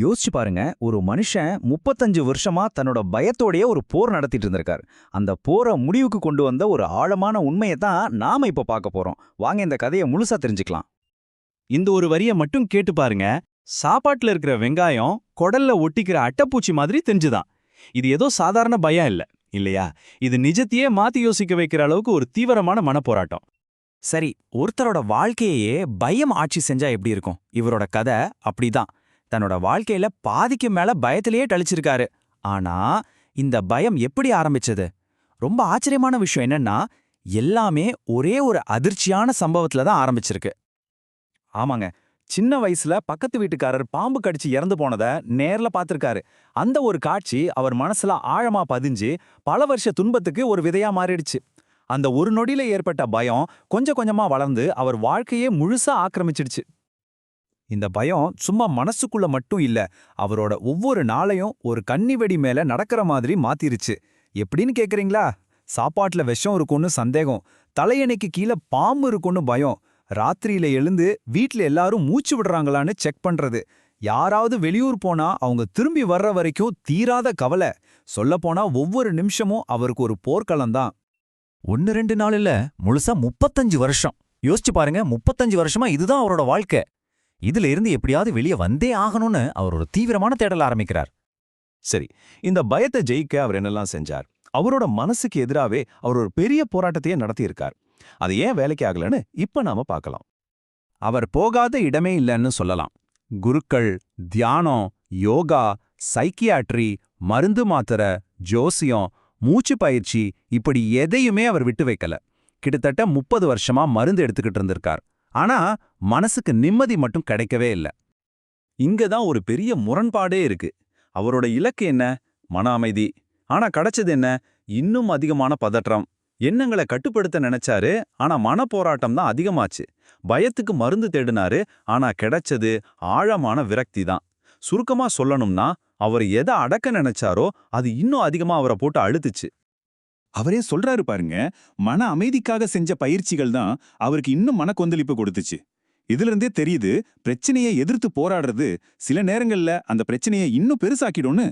யோசிச்சு பாருங்க ஒரு மனுஷன் முப்பத்தஞ்சு வருஷமா தன்னோட பயத்தோடயே ஒரு போர் நடத்திட்டு இருந்திருக்கார். அந்த போரை முடிவுக்கு கொண்டு வந்த ஒரு ஆழமான உண்மையை தான் நாம இப்ப பார்க்க போறோம். வாங்க இந்த கதையை முழுசா தெரிஞ்சுக்கலாம். இந்த ஒரு வரிய மட்டும் கேட்டு பாருங்க. சாப்பாட்டுல இருக்கிற வெங்காயம் குடல்ல ஒட்டிக்கிற அட்டைப்பூச்சி மாதிரி தெரிஞ்சுதான். இது ஏதோ சாதாரண பயம் இல்ல இல்லையா? இது நிஜத்தையே மாத்தி யோசிக்க வைக்கிற அளவுக்கு ஒரு தீவிரமான மனப்போராட்டம். சரி ஒருத்தரோட வாழ்க்கையே பயம் ஆட்சி செஞ்சா எப்படி இருக்கும்? இவரோட கதை அப்படிதான். தன்னோட வாழ்க்கையில பாதிக்கு மேல பயத்திலேயே டழிச்சிருக்காரு. ஆனா இந்த பயம் எப்படி ஆரம்பிச்சது? ரொம்ப ஆச்சரியமான விஷயம் என்னன்னா எல்லாமே ஒரே ஒரு அதிர்ச்சியான சம்பவத்துல தான் ஆரம்பிச்சிருக்கு. ஆமாங்க. சின்ன வயசுல பக்கத்து வீட்டுக்காரர் பாம்பு கடிச்சு இறந்து போனத நேர்ல பார்த்திருக்காரு அந்த ஒரு காட்சி அவர் மனசுல ஆழமா பதிஞ்சு பல வருஷ துன்பத்துக்கு ஒரு விதையா மாறிடுச்சு. அந்த ஒரு நொடியில ஏற்பட்ட பயம் கொஞ்சம் கொஞ்சமா வளர்ந்து அவர் வாழ்க்கையே முழுசா ஆக்கிரமிச்சிடுச்சு. இந்த பயம் சும்மா மனசுக்குள்ள மட்டும் இல்ல அவரோட ஒவ்வொரு நாளையும் ஒரு கன்னி வெடி மேல நடக்கிற மாதிரி மாத்திருச்சு. எப்படின்னு கேக்குறீங்களா? சாப்பாட்டுல விஷம் இருக்கும்னு சந்தேகம் தலையணைக்கு கீழே பாம்பு இருக்கும்னு பயம் ராத்திரியில எழுந்து வீட்ல எல்லாரும் மூச்சு விடுறாங்களான்னு செக் பண்றது யாராவது வெளியூர் போனா அவங்க திரும்பி வர்ற வரைக்கும் தீராத கவலை சொல்லப்போனா ஒவ்வொரு நிமிஷமும் அவருக்கு ஒரு போர்க்களம் தான். ஒன்னு ரெண்டு நாள் இல்ல முழுசா முப்பத்தஞ்சு வருஷம். யோசிச்சு பாருங்க முப்பத்தஞ்சு வருஷமா இதுதான் அவரோட வாழ்க்கை. இதுல இருந்து எப்படியாவது வெளியே வந்தே ஆகணும்னு அவர் ஒரு தீவிரமான தேடல் ஆரம்பிக்கிறார். சரி இந்த பயத்தை ஜெயிக்க அவர் என்னெல்லாம் செஞ்சார்? அவரோட மனசுக்கு எதிராவே அவர் ஒரு பெரிய போராட்டத்தையே நடத்தியிருக்கார். அது ஏன் வேலைக்கு ஆகலன்னு இப்ப நாம பார்க்கலாம். அவர் போகாத இடமே இல்லைன்னு சொல்லலாம். குருக்கள் தியானம் யோகா சைக்கியாட்ரி மருந்து மாத்திரை ஜோசியம் மூச்சு பயிற்சி இப்படி எதையுமே அவர் விட்டு வைக்கல. கிட்டத்தட்ட முப்பது வருஷமா மருந்து எடுத்துக்கிட்டு இருந்திருக்கார். ஆனா மனசுக்கு நிம்மதி மட்டும் கிடைக்கவே இல்ல. இங்க தான் ஒரு பெரிய முரண்பாடே இருக்கு. அவரோட இலக்கு என்ன? மன அமைதி. ஆனா கிடைச்சது என்ன? இன்னும் அதிகமான பதற்றம். எண்ணங்களை கட்டுப்படுத்த நினைச்சாரு ஆனா மன போராட்டம் தான் அதிகமாச்சு. பயத்துக்கு மருந்து தேடினாரு ஆனா கிடைச்சது ஆழமான விரக்தி தான். சுருக்கமா சொல்லணும்னா அவர் எதை அடக்க நினைச்சாரோ அது இன்னும் அதிகமா அவரை போட்டு அழுத்துச்சு. அவரே சொல்றாரு பாருங்க மன அமைதிக்காக செஞ்ச பயிற்சிகள் தான் அவருக்கு இன்னும் மன கொந்தளிப்பு கொடுத்துச்சு. இதுல இருந்தே தெரியுது பிரச்சனையை எதிர்த்து போராடுறது சில நேரங்கள்ல அந்த பிரச்சனையை இன்னும் பெருசாக்கிடும்னு.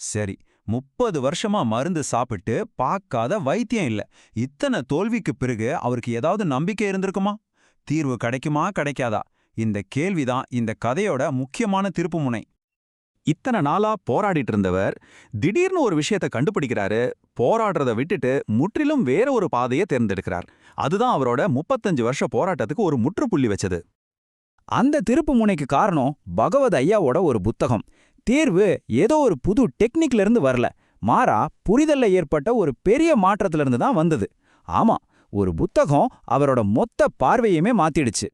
சரி முப்பது வருஷமா மருந்து சாப்பிட்டு பார்க்காத வைத்தியம் இல்ல. இத்தனை தோல்விக்கு பிறகு அவருக்கு ஏதாவது நம்பிக்கை இருந்திருக்குமா? தீர்வு கிடைக்குமா கிடைக்காதா? இந்த கேள்விதான் இந்த கதையோட முக்கியமான திருப்புமுனை இத்தனை நாளா போராடிட்டு இருந்தவர் திடீர்னு ஒரு விஷயத்தை கண்டுபிடிக்கிறாரு போராடுறத விட்டுட்டு முற்றிலும் வேற ஒரு பாதையை தேர்ந்தெடுக்கிறார். அதுதான் அவரோட முப்பத்தஞ்சு வருஷ போராட்டத்துக்கு ஒரு முற்றுப்புள்ளி வச்சது. அந்த திருப்புமுனைக்கு காரணம் பகவத் ஐயாவோட ஒரு புத்தகம். தேர்வு ஏதோ ஒரு புது டெக்னிக்ல இருந்து வரல. மாறா புரிதல்ல ஏற்பட்ட ஒரு பெரிய மாற்றத்துல இருந்து தான் வந்தது. ஆமா ஒரு புத்தகம் அவரோட மொத்த பார்வையுமே மாத்திடுச்சு.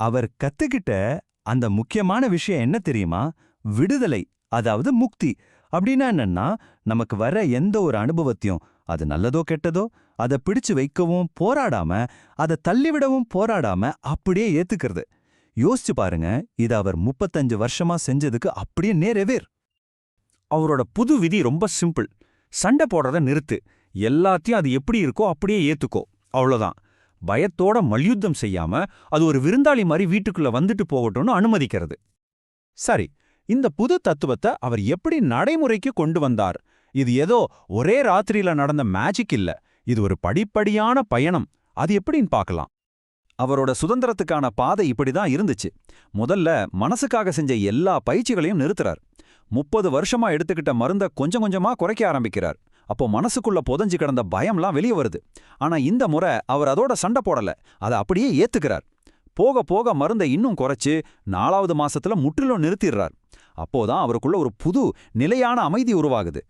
அவர் கத்துக்கிட்ட அந்த முக்கியமான விஷயம் என்ன தெரியுமா? விடுதலை அதாவது முக்தி அப்படின்னா என்னன்னா நமக்கு வர எந்த ஒரு அனுபவத்தையும் அது நல்லதோ கெட்டதோ அதை பிடிச்சு வைக்கவும் போராடாம அதை தள்ளிவிடவும் போராடாம அப்படியே ஏத்துக்கிறது. யோசிச்சு பாருங்க இது அவர் முப்பத்தஞ்சு வருஷமா செஞ்சதுக்கு அப்படியே நேரவேர் அவரோட புது விதி ரொம்ப சிம்பிள். சண்டை போடுறத நிறுத்து. எல்லாத்தையும் அது எப்படி இருக்கோ அப்படியே ஏத்துக்கோ. அவ்வளோதான் பயத்தோட மல்யுத்தம் செய்யாம அது ஒரு விருந்தாளி மாதிரி வீட்டுக்குள்ள வந்துட்டு போகட்டும்னு அனுமதிக்கிறது. சரி இந்த புது தத்துவத்தை அவர் எப்படி நடைமுறைக்கு கொண்டு வந்தார்? இது ஏதோ ஒரே ராத்திரியில நடந்த மேஜிக் இல்ல. இது ஒரு படிப்படியான பயணம். அது எப்படின்னு பார்க்கலாம். அவரோட சுதந்திரத்துக்கான பாதை இப்படிதான் இருந்துச்சு. முதல்ல மனசுக்காக செஞ்ச எல்லா பயிற்சிகளையும் நிறுத்துறார். முப்பது வருஷமா எடுத்துக்கிட்ட மருந்த கொஞ்சம் கொஞ்சமா குறைக்க ஆரம்பிக்கிறார். அப்போ மனசுக்குள்ள புதஞ்சு கிடந்த பயம்லாம் வெளியே வருது. ஆனா இந்த முறை அவர் அதோட சண்டை போடல. அதை அப்படியே ஏத்துக்கிறார். போக போக மருந்தை இன்னும் குறைச்சு நாலாவது மாசத்துல முற்றிலும் நிறுத்திடுறார். அப்போதான் அவருக்குள்ள ஒரு புது நிலையான அமைதி உருவாகுது.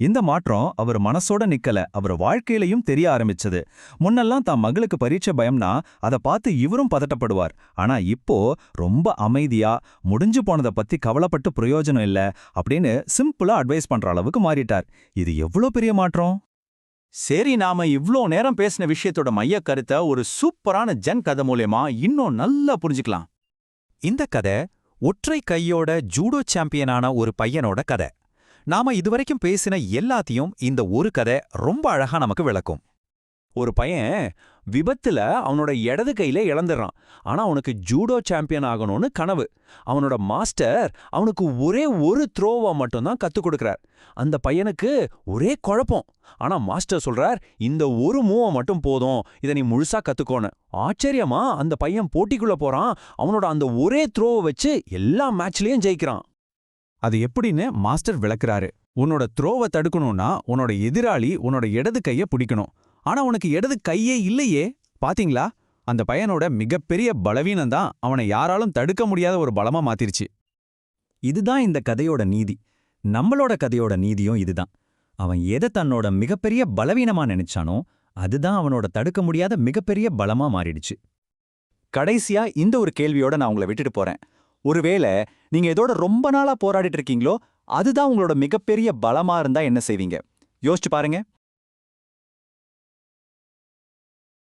இந்த மாற்றம் அவர் மனசோட நிக்கல அவர் வாழ்க்கையிலையும் தெரிய ஆரம்பிச்சது. முன்னெல்லாம் தான் மகளுக்கு பரீட்சை பயம்னா அதை பார்த்து இவரும் பதட்டப்படுவார். ஆனா இப்போ ரொம்ப அமைதியா முடிஞ்சு போனதை பத்தி கவலைப்பட்டு பிரயோஜனம் இல்ல அப்படின்னு சிம்பிளா அட்வைஸ் பண்ற அளவுக்கு மாறிட்டார். இது எவ்வளோ பெரிய மாற்றம்? சரி நாம இவ்ளோ நேரம் பேசின விஷயத்தோட மைய கருத்தை ஒரு சூப்பரான ஜன் கதை மூலியமா இன்னும் நல்லா புரிஞ்சுக்கலாம். இந்த கதை ஒற்றை கையோட ஜூடோ சாம்பியனான ஒரு பையனோட கதை. நாம இதுவரைக்கும் பேசின எல்லாத்தையும் இந்த ஒரு கதை ரொம்ப அழகா நமக்கு விளக்கும். ஒரு பையன் விபத்துல அவனோட இடது கையில இழந்துடுறான் ஆனா அவனுக்கு ஜூடோ சாம்பியன் ஆகணும்னு கனவு. அவனோட மாஸ்டர் அவனுக்கு ஒரே ஒரு த்ரோவா மட்டும்தான் கத்துக் கொடுக்கிறார். அந்த பையனுக்கு ஒரே குழப்பம். ஆனா மாஸ்டர் சொல்றார் இந்த ஒரு மூவை மட்டும் போதும். இதை நீ முழுசா கத்துக்கோன்னு. ஆச்சரியமா அந்த பையன் போட்டிக்குள்ள போறான். அவனோட அந்த ஒரே த்ரோவை வச்சு எல்லா மேட்ச்லயும் ஜெயிக்கிறான். அது எப்படின்னு மாஸ்டர் விளக்குறாரு. உன்னோட த்ரோவை தடுக்கணும்னா உன்னோட எதிராளி உன்னோட இடது கைய பிடிக்கணும். ஆனா உனக்கு இடது கையே இல்லையே? பாத்தீங்களா? அந்த பையனோட மிகப்பெரிய பலவீனம் தான் அவனை யாராலும் தடுக்க முடியாத ஒரு பலமா மாத்திருச்சு. இதுதான் இந்த கதையோட நீதி. நம்மளோட கதையோட நீதியும் இதுதான். அவன் எதை தன்னோட மிகப்பெரிய பலவீனமா நினைச்சானோ அதுதான் அவனோட தடுக்க முடியாத மிகப்பெரிய பலமா மாறிடுச்சு. கடைசியா இந்த ஒரு கேள்வியோட நான் உங்களை விட்டுட்டு போறேன். ஒருவேளை நீங்க இதோட ரொம்ப நாளா போராடிட்டு இருக்கீங்களோ அதுதான் உங்களோட மிகப்பெரிய பலமா இருந்தா என்ன செய்வீங்க? யோசிச்சு பாருங்க.